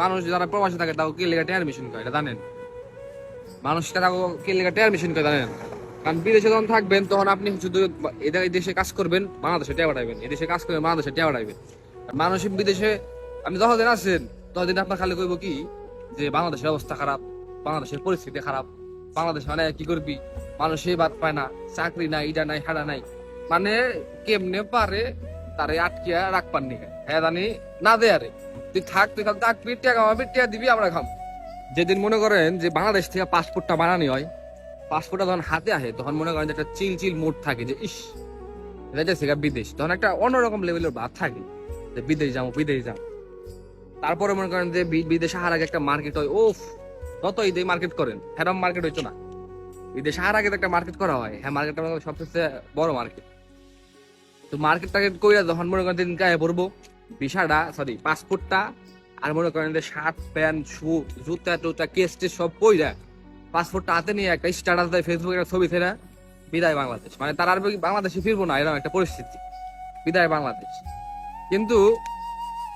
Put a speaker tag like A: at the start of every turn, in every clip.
A: মানুষ যারা প্রবাসী থাকে, তাও মেশিন করে জানেন? মানুষ মেশিন করে জানেন? কারণ বিদেশে যখন থাকবেন, তখন আপনি শুধু এই দেশে কাজ করবেন, বাংলাদেশে এই কাজ করবেন, বাংলাদেশে মানুষ বিদেশে আপনি যতদিন আছেন, ততদিন আপনার খালি কইব কি? যে বাংলাদেশের অবস্থা খারাপ, বাংলাদেশের পরিস্থিতি খারাপ, বাংলাদেশ মানে কি করবি? মানুষই বাদ পায় না, চাকরি নাই, ইটা নাই হাড়া নাই। মানে কেমনে পারে তারে আটকিয়া রাখবার নিকে হ্যাঁ জানি, না দে আরে তুই থাক, তুই খালি থাকবি টিয়া কামাবি টিয়া দিবি, আমরা খাম। যেদিন মনে করেন যে বাংলাদেশ থেকে পাসপোর্টটা বানানি হয়, পাসপোর্টটা যখন হাতে আসে, তখন মনে করেন একটা চিল চিল মুড থাকে যে, ইস যাচ্ছে বিদেশ। তখন একটা অন্যরকম লেভেলের ভাব থাকে যে, বিদেশ যাব বিদেশ যাব। তারপরে মনে করেন যে বিদেশে হার আগে একটা মার্কেট হয়, ওফ তত ঈদে মার্কেট করেন হ্যারম মার্কেট হইতো না। বিদেশে হার আগে একটা মার্কেট করা হয় হ্যাঁ মার্কেটটা সবচেয়ে বড় মার্কেট তো মার্কেট টার্গেট কইরা যখন মনে করেন দিন গায়ে পড়ব ভিসাটা সরি পাসপোর্টটা আর মনে করেন যে শার্ট, প্যান্ট, শু, জুতা টুতা কেস টেস সব কইরা পাসপোর্টটা হাতে নিয়ে একটা স্ট্যাটাস দেয় ফেসবুকে একটা ছবি ছেড়া বিদায় বাংলাদেশ। মানে তার আর বাংলাদেশে ফিরবো না, এরকম একটা পরিস্থিতি। বিদায় বাংলাদেশ। কিন্তু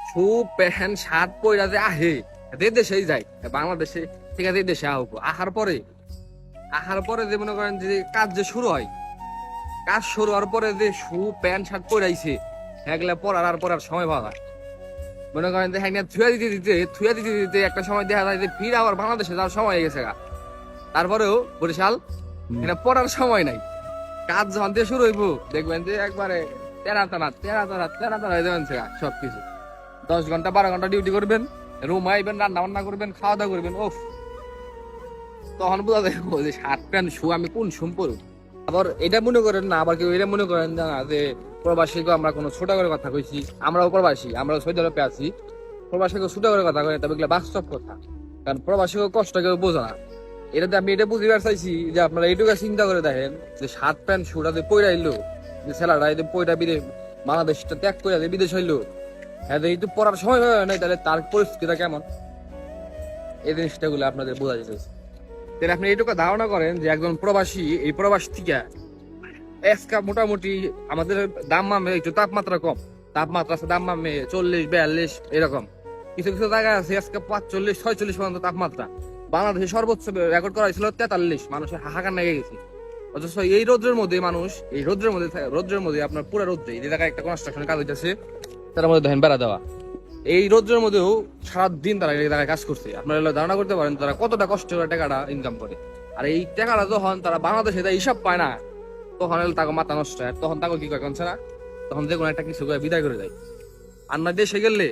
A: শু, প্যান্ট, শার্ট পইরা যে আহে, যে দেশেই যায় বাংলাদেশে ঠিক আছে দেশে আহবো। আহার পরে আহার পরে যে মনে করেন যে কাজ যে শুরু হয়, কাজ শুরু হওয়ার পরে যে শু, প্যান্ট, শার্ট পরাইছে হ্যাগলে পরার আর পরার সময় পাওয়া। মনে করেন যে হ্যাঁ থুয়া দিতে দিতে থুয়া দিতে দিতে একটা সময় দেখা যায় যে ফির আবার বাংলাদেশে যাওয়ার সময় হয়ে গেছে গা। তারপরেও বরিশাল এটা পড়ার সময় নাই। কাজ যখন দিয়ে শুরু হইব দেখবেন যে একবারে তেরা তারা তেরা তারা তেরা তারা হয়ে যাবেন সে গা, সবকিছু। দশ ঘণ্টা বারো ঘণ্টা ডিউটি করবেন রুম আইবেন রান্না বান্না করবেন খাওয়া দাওয়া করবেন ওফ তখন বোঝা যাবে যে শার্ট প্যান্ট শু আমি কোন শুম পরব? আবার এটা মনে করেন না আবার কেউ এটা মনে করেন না যে প্রবাসীকে আমরা কোনো ছোট করে কথা কইছি, আমরাও প্রবাসী, আমরাও সৌদি আরবে আছি। প্রবাসীকে ছোট করে কথা কই তবে এগুলো বাস্তব কথা। কারণ প্রবাসীকে কষ্ট কেউ বোঝা না। এটাতে আমি এটা বুঝিবার চাইছি যে আপনারা এইটুকু চিন্তা করে দেখেন যে শার্ট প্যান্ট যে পইরা আইলো, যে ছেলেরা এই যে পইরা বিদেশ, বাংলাদেশটা ত্যাগ করে যে বিদেশ হইল হ্যাঁ এই তো পড়ার সময় হয় নাই, তাহলে তার পরিস্থিতিটা কেমন? এই জিনিসটা আপনাদের বোঝা যেতেছে তাহলে আপনি এইটুকু ধারণা করেন যে একজন প্রবাসী, এই প্রবাস থেকে এসকা মোটামুটি আমাদের দাম মামে একটু তাপমাত্রা কম। তাপমাত্রা আছে দাম মামে চল্লিশ, বিয়াল্লিশ, এরকম। কিছু কিছু জায়গা আছে আজকে পাঁচচল্লিশ, ছয়চল্লিশ পর্যন্ত তাপমাত্রা। বাংলাদেশে সর্বোচ্চ রেকর্ড করা হয়েছিল তেতাল্লিশ, মানুষের হাহাকার লেগে গেছে। অথচ এই রোদ্রের মধ্যে মানুষ, এই রোদ্রের মধ্যে রোদ্রের মধ্যে আপনার পুরো রোদ্রে এই জায়গায় একটা কনস্ট্রাকশনের কাজ হইতেছে, তার মধ্যে দেখেন বেড়া দেওয়া। এই রোদ্রের মধ্যেও সারাদিন তারা এই জায়গায় কাজ করছে। আপনারা ধারণা করতে পারেন, তারা কতটা কষ্ট করে টাকাটা ইনকাম করে। আর এই টাকাটা যখন তারা বাংলাদেশে হিসাব পায় না। তখন এলো তাকে মাথা নষ্ট। হয় তখন তাকে কি করে কনছে না? তখন যে কোনো একটা কিছু করে বিদায় করে দেয়। আর না দেশে গেলে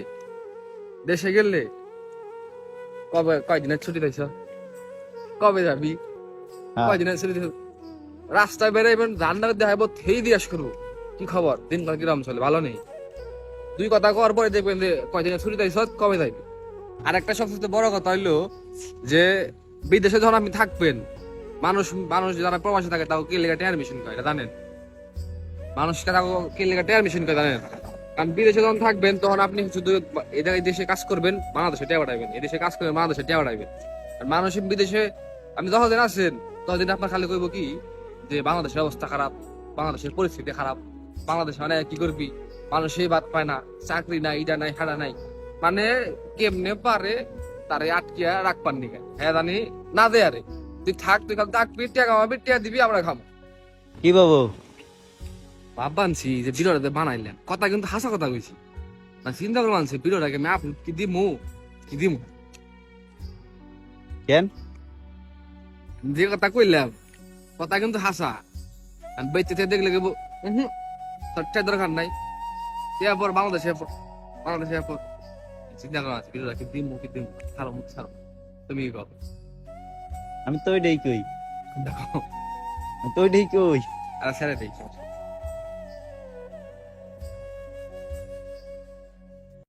A: দেশে গেলে কবে কয়দিনের ছুটি পাইছ কবে যাবি?
B: হ্যাঁ।
A: কয়দিনের ছুটি? রাস্তায় বেরাইবেন রান্না দেখাইব থেই দিয়াস করব। কি খবর? দিনকাল কিরম চলে? ভালো নেই। দুই কথা কর পরে দেখবেন যে কয়দিনের ছুটি পাইছ কবে যাইবে আর একটা সবচেয়ে বড় কথা হইল যে বিদেশে যখন আপনি থাকবেন মানুষ মানুষ যারা প্রবাসী থাকে, তাও কে লেগে টেয়ার মেশিন করে, জানেন? মানুষ তাও কে লেগে টেয়ার মেশিন করে, জানেন? কারণ বিদেশে যখন থাকবেন, তখন আপনি শুধু এই দেশে কাজ করবেন, বাংলাদেশে টেয়া বাড়াইবেন। এই দেশে কাজ করবেন, বাংলাদেশে টেয়া বাড়াইবেন। আর মানুষ বিদেশে, আপনি যতদিন আছেন, ততদিন আপনার খালি কইব কি? যে বাংলাদেশের অবস্থা খারাপ, বাংলাদেশের পরিস্থিতি খারাপ, বাংলাদেশ মানে কি করবি? মানুষই বাদ পায় না, চাকরি নাই, ইটা নাই হাড়া নাই। মানে কেমনে পারে, তারে আটকিয়া রাখবার নিকে। হ্যাঁ জানি? না দে আরে তুই থাক তুই খালি থাকবি টিয়া কামাবি টিয়া দিবি আমরা খাব।
B: কি বাবু?
A: ভাব বানছি যে ভিডিওটা বানাইলেন। কথা কিন্তু হাসা কথা কইছি। না চিন্তা করে মানছি আমি আপলোড কি দিমু? কি দিমু?
B: কেন?
A: যে কথা কইলাম কথা কিন্তু হাসা। আর বেঁচে থেকে দেখলে গেবো তোর টের দরকার নাই। এর পর বাংলাদেশে এরপর বাংলাদেশে এরপর চিন্তা করা আছে ভিডিওটা কি দিমু কি দিমু ছাড়ো মুখ ছাড়ো। তুমি কও
B: আমি তো ওইটাই কই। তো ওইটাই কই।
A: আর ছেড়ে দিই